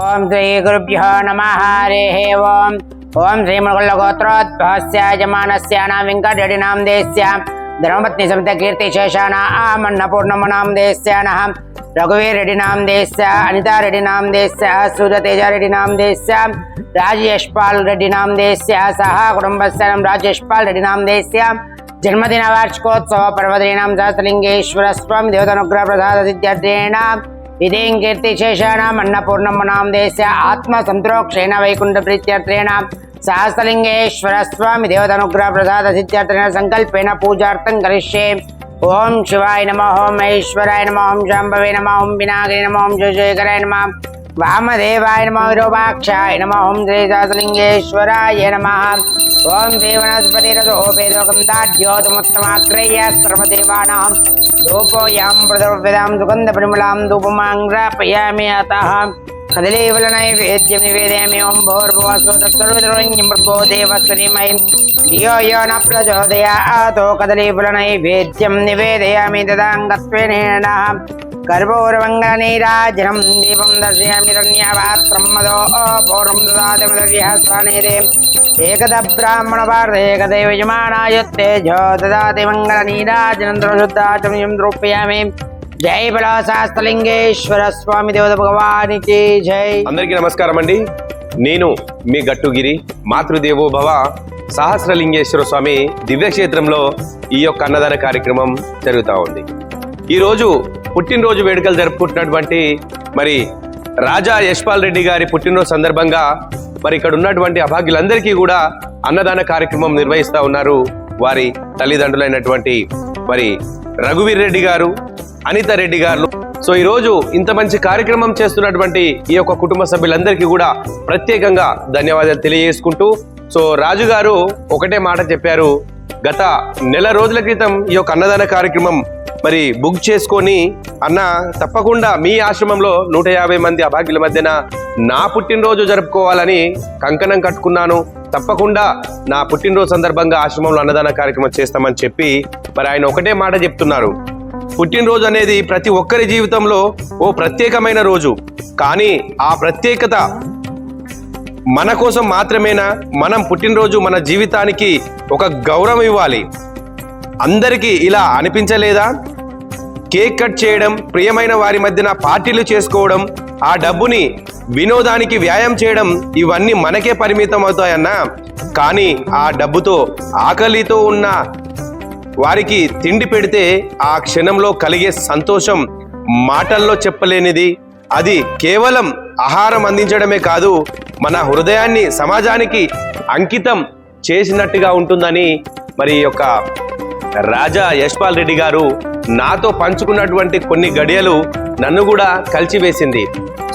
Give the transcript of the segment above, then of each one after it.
ओम श्री गुरुभ्यो नम, हरे ओम। ओम श्री मृगुलगोत्रोद्भवस्याजमानस्यानां वेङ्कटयडिनां देस्यां धर्मपत्नी समित कीर्तिशेषाणा आमन्नपूर्णमनां देस्यानः रघुवीरडिनां देस्या अनिता रेडिनां देस्या सूर्यतेज रेडिनां देस्या राजेशपाल रेडिनां देस्या सह कुटुम्बस्यानं राजेशपाल पर्वदीना देस्या जन्मदिनवार्षिकोत्सव पर्वदिनां प्रसाद देवतनुग्रहप्रसादसिद्ध्यर्थेण సహస్రలింగేశ్వర విధేం కీర్తిశేషాణం అన్నపూర్ణమ్మనాం దేశ ఆత్మ సంతోక్షేణ వైకుంఠ ప్రీత్యర్థేణ సహస్రలింగేశ్వర స్వామి దేవతనుగ్రహ ప్రసాద సిద్ధ్యర్థేణ సంకల్పేణ పూజార్థం కరిష్యే ఓం శివాయ నమ ఓం మహేశ్వరాయ నమ ఓం శాంభవే నమ ఓం వినాయకాయ నమ ఓం శేఖరాయ నమ వామదేవాయ నమ విరూపాక్షాయ నమ ఓం శ్రీ సహస్రలింగేశ్వరాయ నమ ఓం శ్రీ వనస్పతిరథోపేదోకం దాఢ్యోతముత్తమాగ్రయ్య సర్వదేవానాం ధూపోయాం ప్రదర్వ్యదాం సుగంధ పరిమళాం ధూపమాం ధూపమాంగ్రాపయామి అతః కదలీవల వేద్యం నివేదయామి ఓం భోర్భువస్సు తత్సర్వద్రోణ్యం భర్గో దేవస్వరీమై ధియో యో న ప్రచోదయాతో కదలీఫల వేద్యం నివేదయామి తదాంగత్వేన కర్పూరమంగళనీరాజనం దీపం దర్శయామి రణ్యపాత్రం మదో పూర్వం దదాతి మదవ్యహస్తానేదే ఏకద బ్రాహ్మణ భారత ఏకదైవ యజమానాయుత్తేజో దదాతి మంగళనీరాజనం ద్రశుద్ధాచమయం ద్రౌప్యామి జై బలో శాస్త్రలింగేశ్వర స్వామి దేవత భగవానికి జై. అందరికీ నమస్కారం అండి. నేను మీ గట్టుగిరి మాతృదేవోభవ సహస్రలింగేశ్వర స్వామి దివ్యక్షేత్రంలో ఈ యొక్క అన్నదాన కార్యక్రమం జరుగుతూ ఉంది. ఈరోజు పుట్టినరోజు వేడుకలు జరుపుకుంటున్నటువంటి మరి రాజా యశ్పాల్ రెడ్డి గారి పుట్టినరోజు సందర్భంగా మరి ఇక్కడ ఉన్నటువంటి అభాగ్యులందరికీ కూడా అన్నదాన కార్యక్రమం నిర్వహిస్తూ ఉన్నారు వారి తల్లిదండ్రులైనటువంటి మరి రఘువీర్ రెడ్డి గారు అనిత రెడ్డి గారు. సో ఈ రోజు ఇంత మంచి కార్యక్రమం చేస్తున్నటువంటి ఈ యొక్క కుటుంబ సభ్యులందరికీ కూడా ప్రత్యేకంగా ధన్యవాదాలు తెలియజేసుకుంటూ సో రాజు గారు ఒకటే మాట చెప్పారు గత నెల రోజుల క్రితం ఈ యొక్క అన్నదాన కార్యక్రమం మరి బుక్ చేసుకొని అన్న తప్పకుండా మీ ఆశ్రమంలో నూట యాభై మంది అభాగ్యుల మధ్యన నా పుట్టినరోజు జరుపుకోవాలని కంకణం కట్టుకున్నాను. తప్పకుండా నా పుట్టినరోజు సందర్భంగా ఆశ్రమంలో అన్నదాన కార్యక్రమం చేస్తామని చెప్పి మరి ఆయన ఒకటే మాట చెప్తున్నారు. పుట్టినరోజు అనేది ప్రతి ఒక్కరి జీవితంలో ఓ ప్రత్యేకమైన రోజు. కానీ ఆ ప్రత్యేకత మన కోసం మాత్రమేనా? మనం పుట్టినరోజు మన జీవితానికి ఒక గౌరవం ఇవ్వాలి. అందరికీ ఇలా అనిపించలేదా? కేక్ కట్ చేయడం ప్రియమైన వారి మధ్యన పార్టీలు చేసుకోవడం ఆ డబ్బుని వినోదానికి వ్యాయామం చేయడం ఇవన్నీ మనకే పరిమితం అవుతాయన్నా. కానీ ఆ డబ్బుతో ఆకలితో ఉన్న వారికి తిండి పెడితే ఆ క్షణంలో కలిగే సంతోషం మాటల్లో చెప్పలేనిది. అది కేవలం ఆహారం అందించడమే కాదు మన హృదయాన్ని సమాజానికి అంకితం చేసినట్టుగా ఉంటుందని మరి యొక్క రాజా యశ్పాల్ రెడ్డి గారు నాతో పంచుకున్నటువంటి కొన్ని గడియలు నన్ను కూడా కలిచివేసింది.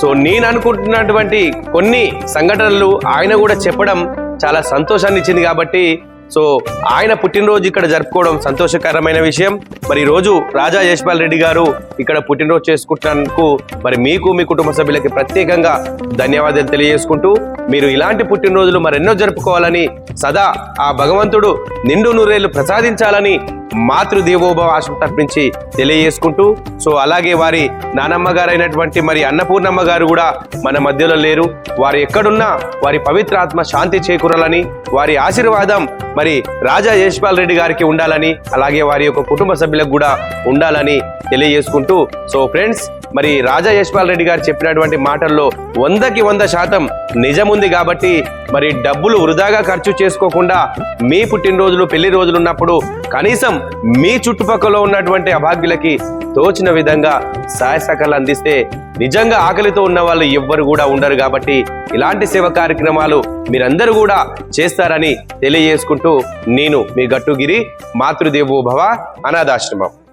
సో నేను అనుకుంటున్నటువంటి కొన్ని సంఘటనలు ఆయన కూడా చెప్పడం చాలా సంతోషాన్ని ఇచ్చింది కాబట్టి సో ఆయన పుట్టినరోజు ఇక్కడ జరుపుకోవడం సంతోషకరమైన విషయం. మరి ఈరోజు రోజు రాజా యశ్పాల్ రెడ్డి గారు ఇక్కడ పుట్టినరోజు చేసుకుంటున్నందుకు మరి మీకు మీ కుటుంబ సభ్యులకి ప్రత్యేకంగా ధన్యవాదాలు తెలియజేసుకుంటూ మీరు ఇలాంటి పుట్టినరోజులు మరెన్నో జరుపుకోవాలని సదా ఆ భగవంతుడు నిండు నూరేళ్ళు ప్రసాదించాలని మాతృదేవోభవ ఆశ్రమం తరపించి తెలియజేసుకుంటూ సో అలాగే వారి నానమ్మ గారైనటువంటి మరి అన్నపూర్ణమ్మ గారు కూడా మన మధ్యలో లేరు. వారు ఎక్కడున్నా వారి పవిత్ర ఆత్మ శాంతి చేకూరాలని వారి ఆశీర్వాదం మరి రాజా యశ్పాల్ రెడ్డి గారికి ఉండాలని అలాగే వారి యొక్క కుటుంబ సభ్యులకు కూడా ఉండాలని తెలియజేసుకుంటూ సో ఫ్రెండ్స్ మరి రాజా యశ్పాల్ రెడ్డి గారు చెప్పినటువంటి మాటల్లో వందకి వంద శాతం నిజముంది కాబట్టి మరి డబ్బులు వృధాగా ఖర్చు చేసుకోకుండా మీ పుట్టినరోజులు పెళ్ళి రోజులు ఉన్నప్పుడు కనీసం మీ చుట్టుపక్కల ఉన్నటువంటి అభాగ్యులకి తోచిన విధంగా సహాయ సహకారాలు అందిస్తే నిజంగా ఆకలితో ఉన్న వాళ్ళు ఎవ్వరు కూడా ఉండరు కాబట్టి ఇలాంటి సేవ కార్యక్రమాలు మీరందరూ కూడా చేస్తారని తెలియజేసుకుంటూ నేను మీ గట్టుగిరి మాతృదేవోభవ అనాథాశ్రమం.